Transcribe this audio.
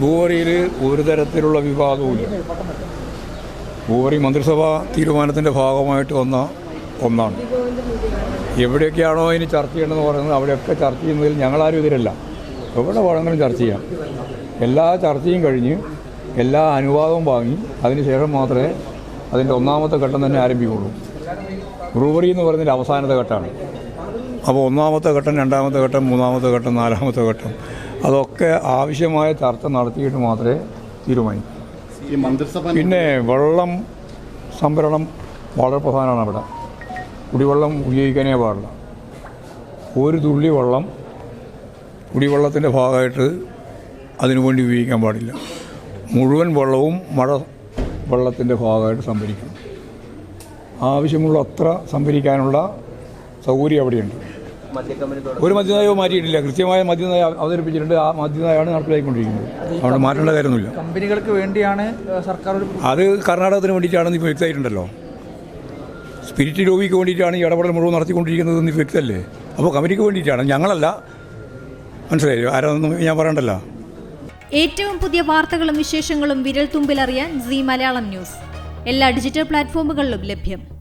ഭൂവറിയിൽ ഒരു തരത്തിലുള്ള വിവാദവുമില്ല. ഭൂവറി മന്ത്രിസഭാ തീരുമാനത്തിന്റെ ഭാഗമായിട്ട് വന്ന ഒന്നാണ്. എവിടെയൊക്കെയാണോ ഇനി ചർച്ച ചെയ്യണമെന്ന് പറയുന്നത് അവിടെയൊക്കെ ചർച്ച ചെയ്യുന്നതിൽ ഞങ്ങളാരും എതിരല്ല എവിടെ വേണമെങ്കിലും ചർച്ച ചെയ്യാം. എല്ലാ ചർച്ചയും കഴിഞ്ഞ് എല്ലാ അനുവാദവും വാങ്ങി അതിനുശേഷം മാത്രമേ അതിന്റെ ഒന്നാമത്തെ ഘട്ടം തന്നെ ആരംഭിക്കുള്ളൂ. ബ്രൂവറി എന്ന് പറയുന്നതിന്റെ അവസാനത്തെ ഘട്ടമാണ്. അപ്പോൾ ഒന്നാമത്തെ ഘട്ടം രണ്ടാമത്തെ ഘട്ടം മൂന്നാമത്തെ ഘട്ടം നാലാമത്തെ ഘട്ടം. അതൊക്കെ ആവശ്യമായ ചർച്ച നടത്തിയിട്ട് മാത്രമേ തീരുമാനിക്കൂ. പിന്നെ വെള്ളം സംഭരണം വളരെ പ്രധാനമാണ് അവിടെ. കുടിവെള്ളം ഉപയോഗിക്കാനേ പാടില്ല. ഒരു തുള്ളി വെള്ളം കുടിവെള്ളത്തിന്റെ ഭാഗമായിട്ട് അതിനുവേണ്ടി ഉപയോഗിക്കാൻ പാടില്ല. മുഴുവൻ വെള്ളവും മഴ വെള്ളത്തിന്റെ ഭാഗമായിട്ട് സംഭരിക്കണം. ആവശ്യമുള്ള അത്ര സംഭരിക്കാനുള്ള സൗകര്യം അവിടെയുണ്ട്. ഒരു മദ്യനയവും മാറ്റിയിട്ടില്ല. കൃത്യമായ മദ്യനയം അവതരിപ്പിച്ചിട്ടുണ്ട്. ആ മദ്യനയമാണ് നടപ്പിലാക്കിക്കൊണ്ടിരിക്കുന്നത് അതുകൊണ്ട് മാറ്റേണ്ട കാര്യമൊന്നുമില്ല. കമ്പനികൾക്ക് വേണ്ടിയാണ് സർക്കാർ അത് കർണാടകത്തിന് വേണ്ടിയിട്ടാണെന്ന് ഇപ്പോൾ വ്യക്തമായിട്ടുണ്ടല്ലോ. സ്പിരിറ്റ് ലോബിക്ക് വേണ്ടിയിട്ടാണ് ഈ ഇടപെടൽ മുഴുവൻ നടത്തിക്കൊണ്ടിരിക്കുന്നതെന്ന് വ്യക്തമല്ലേ? അപ്പോൾ കമ്പനിക്ക് വേണ്ടിയിട്ടാണ്. ഞങ്ങളല്ല. മനസ്സിലായില്ലോ? ആരാണെന്ന് ഞാൻ പറയണ്ടല്ലോ. ഏറ്റവും പുതിയ വാർത്തകളും വിശേഷങ്ങളും വിരൽ തുമ്പിലറിയാൻ സി മലയാളം ന്യൂസ്. എല്ലാ ഡിജിറ്റൽ പ്ലാറ്റ്ഫോമുകളിലും ലഭ്യം.